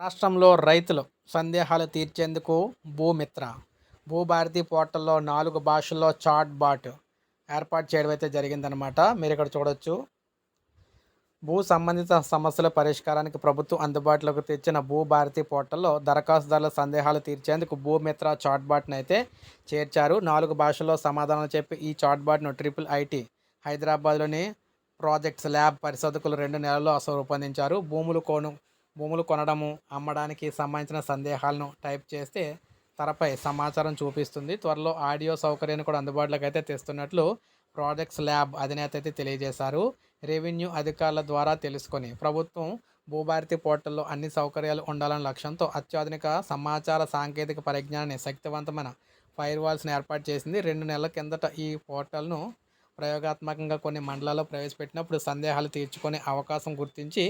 రాష్ట్రంలో రైతులు సందేహాలు తీర్చేందుకు భూమిత్ర. భూభారతి పోర్టల్లో నాలుగు భాషల్లో చాట్ బాట్ ఏర్పాటు చేయడం అయితే జరిగిందనమాట మీరు ఇక్కడ చూడొచ్చు. భూ సంబంధిత సమస్యల పరిష్కారానికి ప్రభుత్వం అందుబాటులోకి తెచ్చిన భూభారతి పోర్టల్లో దరఖాస్తుదారుల సందేహాలు తీర్చేందుకు భూమిత్ర చాట్బాట్ను అయితే చేర్చారు. నాలుగు భాషల్లో సమాధానం చెప్పి ఈ చాట్బాట్ను ట్రిపుల్ ఐటీ హైదరాబాద్లోని ప్రాజెక్ట్స్ ల్యాబ్ పరిశోధకులు రెండు నెలల్లో అసలు రూపొందించారు. భూములు కోను భూములు కొనడము అమ్మడానికి సంబంధించిన సందేహాలను టైప్ చేస్తే తెరపై సమాచారం చూపిస్తుంది. త్వరలో ఆడియో సౌకర్యాన్ని కూడా అందుబాటులోకి అయితే తెస్తున్నట్లు ప్రాజెక్ట్స్ ల్యాబ్ అధినేత అయితే తెలియజేశారు. రెవెన్యూ అధికారుల ద్వారా తెలుసుకొని ప్రభుత్వం భూభారతి పోర్టల్లో అన్ని సౌకర్యాలు ఉండాలన్న లక్ష్యంతో అత్యాధునిక సమాచార సాంకేతిక పరిజ్ఞానాన్ని శక్తివంతమైన ఫైర్ వాల్స్ని ఏర్పాటు చేసింది. రెండు నెలల కిందట ఈ పోర్టల్ను ప్రయోగాత్మకంగా కొన్ని మండలాల్లో ప్రవేశపెట్టినప్పుడు సందేహాలు తీర్చుకునే అవకాశం గుర్తించి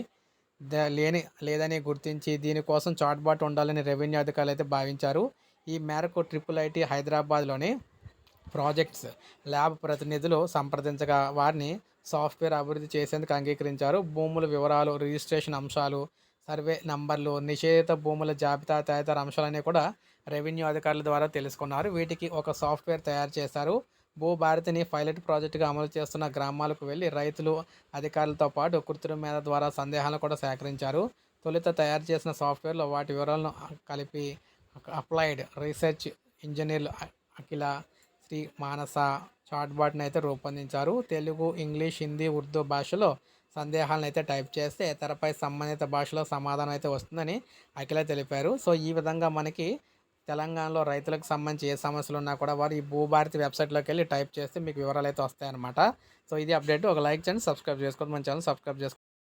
లేని లేదని గుర్తించి దీనికోసం చాట్బాట్ ఉండాలని రెవెన్యూ అధికారులు అయితే భావించారు. ఈ మేరకు ట్రిపుల్ ఐటీ హైదరాబాద్లోని ప్రాజెక్ట్స్ ల్యాబ్ ప్రతినిధులు సంప్రదించగా వారిని సాఫ్ట్వేర్ అభివృద్ధి చేసేందుకు అంగీకరించారు. భూముల వివరాలు రిజిస్ట్రేషన్ అంశాలు సర్వే నంబర్లు నిషేధిత భూముల జాబితా తదితర అంశాలన్నీ కూడా రెవెన్యూ అధికారుల ద్వారా తెలుసుకున్నారు. వీటికి ఒక సాఫ్ట్వేర్ తయారు చేశారు. భూభారతిని పైలట్ ప్రాజెక్టుగా అమలు చేస్తున్న గ్రామాలకు వెళ్ళి రైతులు అధికారులతో పాటు కృత్రిమ మేధ ద్వారా సందేహాలను కూడా సేకరించారు. తొలుత తయారు చేసిన సాఫ్ట్వేర్లో వాటి వివరాలను కలిపి అప్లైడ్ రీసెర్చ్ ఇంజనీర్లు అఖిల శ్రీ మానస చాట్బాట్ని అయితే రూపొందించారు. తెలుగు ఇంగ్లీష్ హిందీ ఉర్దూ భాషలో సందేహాలను అయితే టైప్ చేస్తే తెరపై సంబంధిత భాషలో సమాధానం అయితే వస్తుందని అఖిల తెలిపారు. సో ఈ విధంగా మనకి తెలంగాణలో రైతులకు సంబంధించి ఏ సమస్యలు ఉన్నా కూడా వారు ఈ భూభారతి వెబ్సైట్లోకి వెళ్ళి టైప్ చేస్తే మీకు వివరాలు అయితే వస్తాయన్నమాట. సో ఇది అప్డేట్. ఒక లైక్ చేయండి సబ్స్క్రైబ్ చేసుకోండి. మన ఛానల్ సబ్స్క్రైబ్ చేసుకోండి